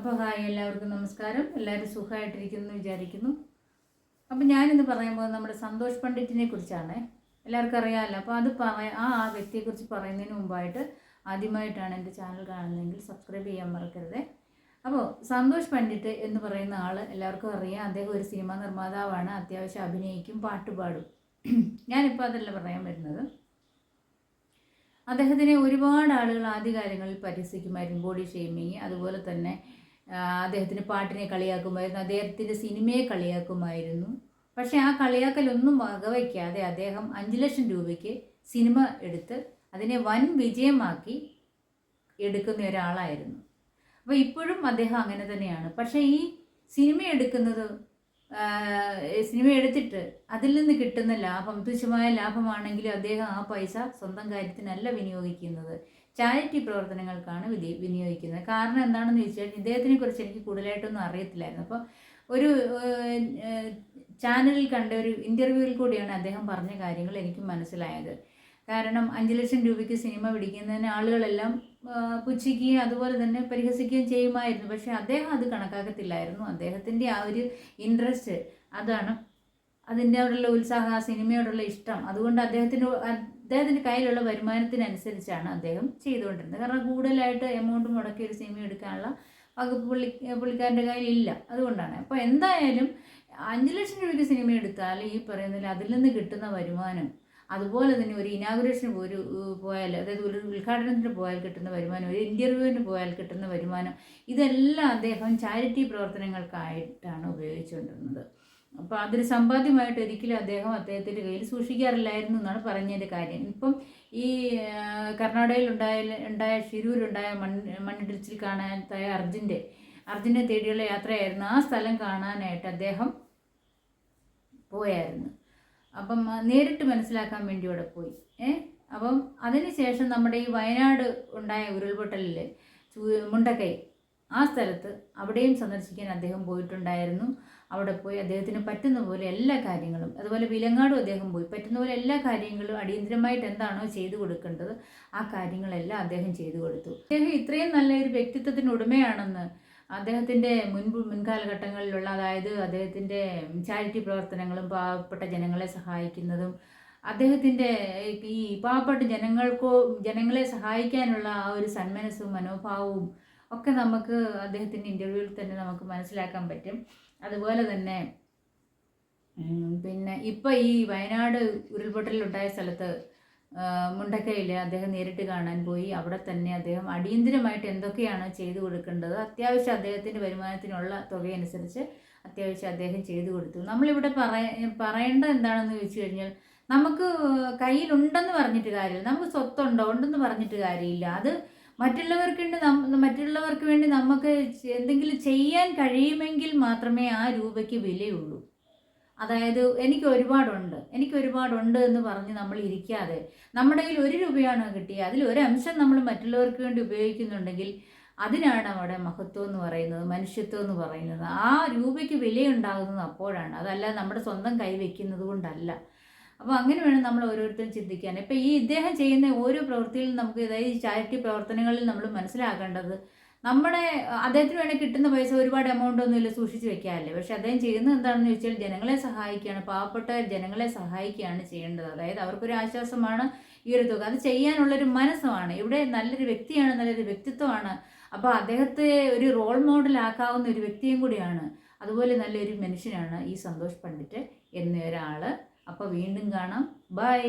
അപ്പോൾ ഹായ് എല്ലാവർക്കും നമസ്കാരം. എല്ലാവരും സുഖമായിട്ടിരിക്കുന്നു വിചാരിക്കുന്നു. അപ്പോൾ ഞാനിന്ന് പറയാൻ പോകുന്നത് നമ്മുടെ സന്തോഷ് പണ്ഡിറ്റിനെ കുറിച്ചാണ്. എല്ലാവർക്കും അറിയാമല്ലോ. അപ്പോൾ അത് പറയാ ആ ആ വ്യക്തിയെക്കുറിച്ച് പറയുന്നതിന് മുമ്പായിട്ട് ആദ്യമായിട്ടാണ് എന്റെ ചാനൽ കാണുന്നതെങ്കിൽ സബ്സ്ക്രൈബ് ചെയ്യാൻ മറക്കരുത്. അപ്പോൾ സന്തോഷ് പണ്ഡിറ്റ് എന്ന് പറയുന്ന ആൾ എല്ലാവർക്കും അറിയാം. അദ്ദേഹം ഒരു സിനിമാ നിർമ്മാതാവാണ്. അത്യാവശ്യം അഭിനയിക്കും പാട്ട് പാടും. ഞാനിപ്പോൾ അതല്ല പറയാൻ വരുന്നത്. അദ്ദേഹത്തിനെ ഒരുപാട് ആളുകൾ ആദ്യകാലങ്ങളിൽ പരിഹസിക്കുമായിരുന്നു. ബോഡി ഷെയ്മിങ് അതുപോലെ തന്നെ ആ, അദ്ദേഹത്തിന് പാട്ടിനെ കളിയാക്കുമായിരുന്നു. അദ്ദേഹത്തിന്റെ സിനിമയെ കളിയാക്കുമായിരുന്നു. പക്ഷേ ആ കളിയാക്കലൊന്നും വകവയ്ക്കാതെ അദ്ദേഹം അഞ്ച് ലക്ഷം രൂപയ്ക്ക് സിനിമ എടുത്ത് അതിനെ വൻ വിജയമാക്കി എടുക്കുന്ന ഒരാളായിരുന്നു. അപ്പോൾ ഇപ്പോഴും അദ്ദേഹം അങ്ങനെ തന്നെയാണ്. പക്ഷേ ഈ സിനിമ എടുക്കുന്നത് സിനിമ എടുത്തിട്ട് അതിൽ നിന്ന് കിട്ടുന്ന ലാഭം തുച്ഛമായ ലാഭമാണെങ്കിലും അദ്ദേഹം ആ പൈസ സ്വന്തം കാര്യത്തിനല്ല വിനിയോഗിക്കുന്നത്. ചാരിറ്റി പ്രവർത്തനങ്ങൾക്കാണ് വിധി വിനിയോഗിക്കുന്നത്. കാരണം എന്താണെന്ന് ചോദിച്ചാൽ ഇദ്ദേഹത്തിനെ കുറിച്ച് എനിക്ക് കൂടുതലായിട്ടൊന്നും അറിയത്തില്ലായിരുന്നു. അപ്പോൾ ഒരു ചാനലിൽ കണ്ട ഒരു ഇന്റർവ്യൂവിൽ കൂടിയാണ് അദ്ദേഹം പറഞ്ഞ കാര്യങ്ങൾ എനിക്ക് മനസ്സിലായത്. കാരണം അഞ്ച് ലക്ഷം രൂപയ്ക്ക് സിനിമ പിടിക്കുന്നതിന് ആളുകളെല്ലാം പുച്ഛിക്കുകയും അതുപോലെ തന്നെ പരിഹസിക്കുകയും ചെയ്യുമായിരുന്നു. പക്ഷേ അദ്ദേഹം അത് കണക്കാക്കത്തില്ലായിരുന്നു. അദ്ദേഹത്തിന്റെ ആ ഒരു ഇൻട്രസ്റ്റ് അതാണ്. അതിന്റെ അവിടെയുള്ള ഉത്സാഹം ആ സിനിമയോടുള്ള ഇഷ്ടം. അതുകൊണ്ട് അദ്ദേഹത്തിന് അദ്ദേഹത്തിന്റെ കയ്യിലുള്ള വരുമാനത്തിനനുസരിച്ചാണ് അദ്ദേഹം ചെയ്തുകൊണ്ടിരുന്നത്. കാരണം കൂടുതലായിട്ട് എമൗണ്ട് മുടക്കി ഒരു സിനിമ എടുക്കാനുള്ള വകുപ്പ് പുള്ളി പുള്ളിക്കാരന്റെ കയ്യിലില്ല. അതുകൊണ്ടാണ്. അപ്പോൾ എന്തായാലും അഞ്ച് ലക്ഷം രൂപയ്ക്ക് സിനിമ എടുത്താൽ ഈ പറയുന്നതിൽ അതിൽ നിന്ന് കിട്ടുന്ന വരുമാനം അതുപോലെ തന്നെ ഒരു ഇനാഗുറേഷന് ഒരു പോയാൽ അതായത് ഒരു ഉദ്ഘാടനത്തിന് പോയാൽ കിട്ടുന്ന വരുമാനം ഒരു ഇന്റർവ്യൂവിന് പോയാൽ കിട്ടുന്ന വരുമാനം ഇതെല്ലാം അദ്ദേഹം ചാരിറ്റി പ്രവർത്തനങ്ങൾക്കായിട്ടാണ് ഉപയോഗിച്ചുകൊണ്ടിരുന്നത് അപ്പോൾ അതൊരു സമ്പാദ്യമായിട്ട് ഒരിക്കലും അദ്ദേഹം അദ്ദേഹത്തിന്റെ കയ്യിൽ സൂക്ഷിക്കാറില്ലായിരുന്നു എന്നാണ് പറഞ്ഞതിന്റെ കാര്യം. ഇപ്പം ഈ കർണാടകയിൽ ഉണ്ടായ ഉണ്ടായ ഷിരൂരുണ്ടായ മണ് മണ്ണിടിച്ചിൽ കാണാനായ അർജുന്റെ അർജുനെ തേടിയുള്ള യാത്രയായിരുന്നു. ആ സ്ഥലം കാണാനായിട്ട് അദ്ദേഹം പോയായിരുന്നു. അപ്പം നേരിട്ട് മനസ്സിലാക്കാൻ വേണ്ടി അവിടെ പോയി. ഏ? അപ്പം അതിനുശേഷം നമ്മുടെ ഈ വയനാട് ഉണ്ടായ ഉരുൾപൊട്ടലിൽ മുണ്ടക്കൈ ആ സ്ഥലത്ത് അവിടെയും സന്ദർശിക്കാൻ അദ്ദേഹം പോയിട്ടുണ്ടായിരുന്നു. അവിടെ പോയി അദ്ദേഹത്തിന് പറ്റുന്ന പോലെ എല്ലാ കാര്യങ്ങളും അതുപോലെ വിലങ്ങാടും അദ്ദേഹം പോയി. പറ്റുന്ന പോലെ എല്ലാ കാര്യങ്ങളും അടിയന്തിരമായിട്ട് എന്താണോ ചെയ്തു കൊടുക്കേണ്ടത് ആ കാര്യങ്ങളെല്ലാം അദ്ദേഹം ചെയ്തു കൊടുത്തു. അദ്ദേഹം ഇത്രയും നല്ല ഒരു വ്യക്തിത്വത്തിന് ഉടമയാണെന്ന് അദ്ദേഹത്തിന്റെ മുൻപ് മുൻകാലഘട്ടങ്ങളിലുള്ള അതായത് അദ്ദേഹത്തിന്റെ ചാരിറ്റി പ്രവർത്തനങ്ങളും പാവപ്പെട്ട ജനങ്ങളെ സഹായിക്കുന്നതും അദ്ദേഹത്തിന്റെ ഈ പാവപ്പെട്ട ജനങ്ങൾക്കോ ജനങ്ങളെ സഹായിക്കാനുള്ള ആ ഒരു സന്മനസ്സും മനോഭാവവും ഒക്കെ നമുക്ക് അദ്ദേഹത്തിന്റെ ഇന്റർവ്യൂവിൽ തന്നെ നമുക്ക് മനസ്സിലാക്കാൻ പറ്റും. അതുപോലെ തന്നെ പിന്നെ ഇപ്പോൾ ഈ വയനാട് ഉരുൾപൊട്ടലുണ്ടായ സ്ഥലത്ത് മുണ്ടക്കയിൽ അദ്ദേഹം നേരിട്ട് കാണാൻ പോയി. അവിടെ തന്നെ അദ്ദേഹം അടിയന്തിരമായിട്ട് എന്തൊക്കെയാണ് ചെയ്തു കൊടുക്കേണ്ടത് അത്യാവശ്യം അദ്ദേഹത്തിന്റെ വരുമാനത്തിനുള്ള തുകയനുസരിച്ച് അത്യാവശ്യം അദ്ദേഹം ചെയ്തു കൊടുത്തു. നമ്മളിവിടെ പറയ പറയേണ്ടത് എന്താണെന്ന് ചോദിച്ചു കഴിഞ്ഞാൽ നമുക്ക് കയ്യിലുണ്ടെന്ന് പറഞ്ഞിട്ട് കാര്യമില്ല. നമുക്ക് സ്വത്തുണ്ടോ? ഉണ്ടെന്ന് പറഞ്ഞിട്ട് കാര്യമില്ല. അത് മറ്റുള്ളവർക്ക് വേണ്ടി നം- മറ്റുള്ളവർക്ക് വേണ്ടി നമുക്ക് എന്തെങ്കിലും ചെയ്യാൻ കഴിയുമെങ്കിൽ മാത്രമേ ആ രൂപയ്ക്ക് വിലയുള്ളൂ. അതായത് എനിക്ക് ഒരുപാടുണ്ട്. എനിക്ക് ഒരുപാടുണ്ട് എന്ന് പറഞ്ഞ് നമ്മൾ ഇരിക്കാതെ നമ്മുടെ കയ്യിൽ ഒരു രൂപയാണ് കിട്ടിയത് അതിൽ ഒരു അംശം നമ്മൾ മറ്റുള്ളവർക്ക് വേണ്ടി ഉപയോഗിക്കുന്നുണ്ടെങ്കിൽ അതിനാണ് അവിടെ മഹത്വം എന്ന് പറയുന്നത് മനുഷ്യത്വം എന്ന് പറയുന്നത്. ആ രൂപയ്ക്ക് വിലയുണ്ടാകുന്നത് അപ്പോഴാണ്. അതല്ല നമ്മുടെ സ്വന്തം കൈ വെക്കുന്നത് കൊണ്ടല്ല. അപ്പോൾ അങ്ങനെ വേണം നമ്മൾ ഓരോരുത്തരും ചിന്തിക്കാൻ. ഇപ്പം ഈ ഇദ്ദേഹം ചെയ്യുന്ന ഓരോ പ്രവൃത്തിയിലും നമുക്ക് അതായത് ചാരിറ്റി പ്രവർത്തനങ്ങളിൽ നമ്മൾ മനസ്സിലാക്കേണ്ടത് നമ്മുടെ അദ്ദേഹത്തിന് വേണ്ടി കിട്ടുന്ന പൈസ ഒരുപാട് എമൗണ്ട് ഒന്നുമില്ല സൂക്ഷിച്ച് വെക്കാറില്ലേ. പക്ഷെ അദ്ദേഹം ചെയ്യുന്നത് എന്താണെന്ന് ചോദിച്ചാൽ ജനങ്ങളെ സഹായിക്കുകയാണ് പാവപ്പെട്ട ജനങ്ങളെ സഹായിക്കുകയാണ് ചെയ്യേണ്ടത്. അതായത് അവർക്കൊരു ആശ്വാസമാണ് ഈ ഒരു തുക. അത് ചെയ്യാനുള്ളൊരു മനസ്സുമാണ് ഇവിടെ നല്ലൊരു വ്യക്തിയാണ് നല്ലൊരു വ്യക്തിത്വമാണ്. അപ്പോൾ അദ്ദേഹത്തെ ഒരു റോൾ മോഡലാക്കാവുന്ന ഒരു വ്യക്തിയും കൂടിയാണ്. അതുപോലെ നല്ലൊരു മനുഷ്യനാണ് ഈ സന്തോഷ് പണ്ഡിറ്റ് എന്നൊരാൾ അപ്പോൾ വീണ്ടും കാണാം. ബൈ